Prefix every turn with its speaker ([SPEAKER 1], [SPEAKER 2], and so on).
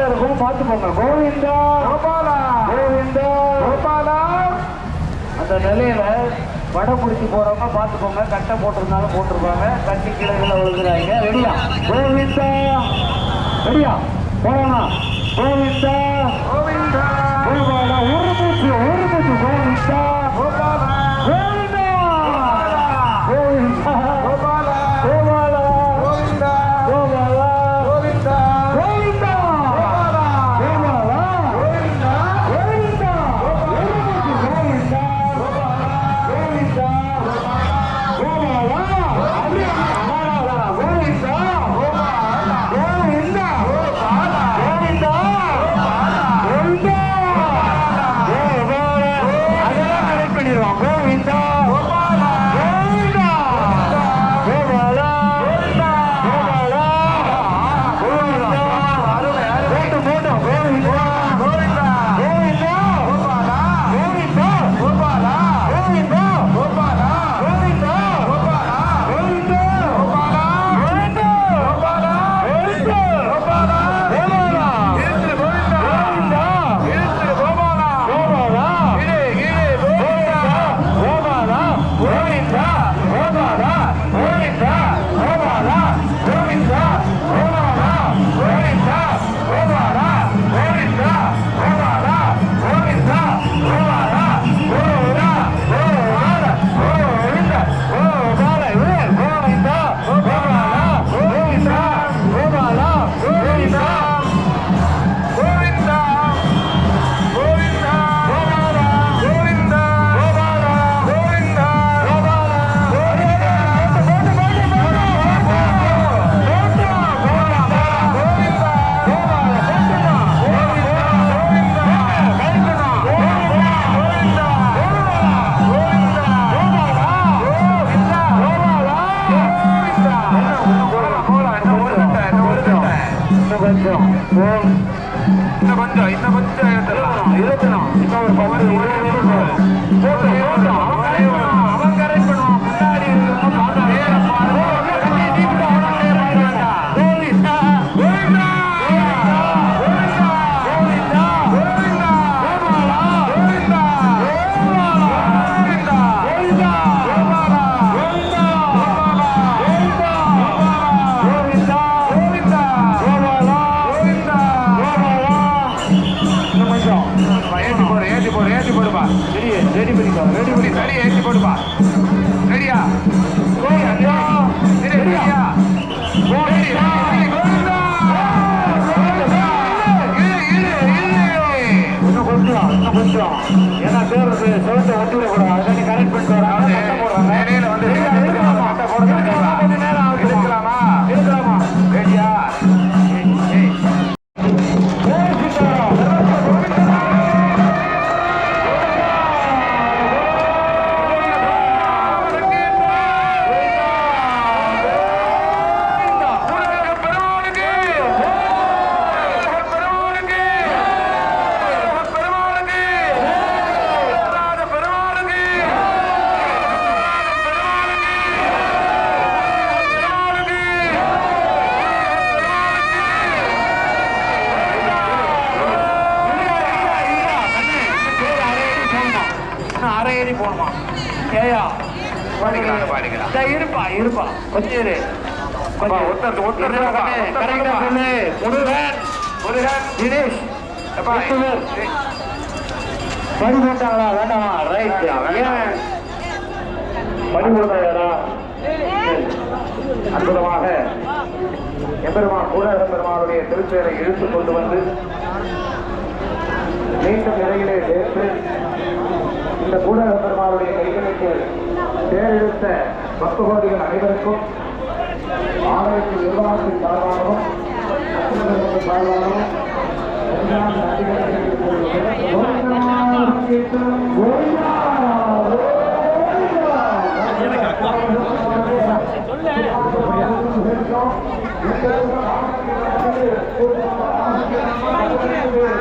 [SPEAKER 1] கரெக்டா இருக்கும் பார்த்து போங்க கோவிந்தா! கோபாலா! கோவிந்தா! கோபாலா! அந்த நிலையில வடை பிடிச்சி போறவங்க பார்த்துக்கோங்க கட்டை போட்டிருந்தாலும் போட்டிருப்பாங்க. கட்டி கிழக்கில் விழுகிறாங்க ரெடியா? கோவிந்தா! ரெடியா? போகலாம் கோவிந்தா கோவிந்தா! கொஞ்சம்
[SPEAKER 2] இன்னும் கொஞ்சம் ஏற்றலாம்
[SPEAKER 1] ஏற்றலாம் இப்போ ஒரு பவர்
[SPEAKER 2] போட்டு ஏற்றலாம்
[SPEAKER 1] ரெடி பண்ணிக்கோ ரெடி
[SPEAKER 2] பண்ணி தடி ஏற்றி போடுப்பா ரெடியா ரெடியா
[SPEAKER 1] ஏறி போகணுமா ஏயா இருப்பா இருப்பா. கொஞ்சம்
[SPEAKER 2] அற்புதமாக. எம்பெருமான் கூட எம்பெருமானுடைய திருப்பெயரை இழுத்துக் கொண்டு வந்து மீண்டும் நிலையிலே சேர்த்து இந்த பூடக பெருமாளுடைய கைகளுக்கு தேர்ந்தெடுத்த பக்தகோடிகள் அனைவருக்கும் ஆலயத்தின் நிர்வாகத்தின் சார்பாகவும் சார்பாகவும் Thank.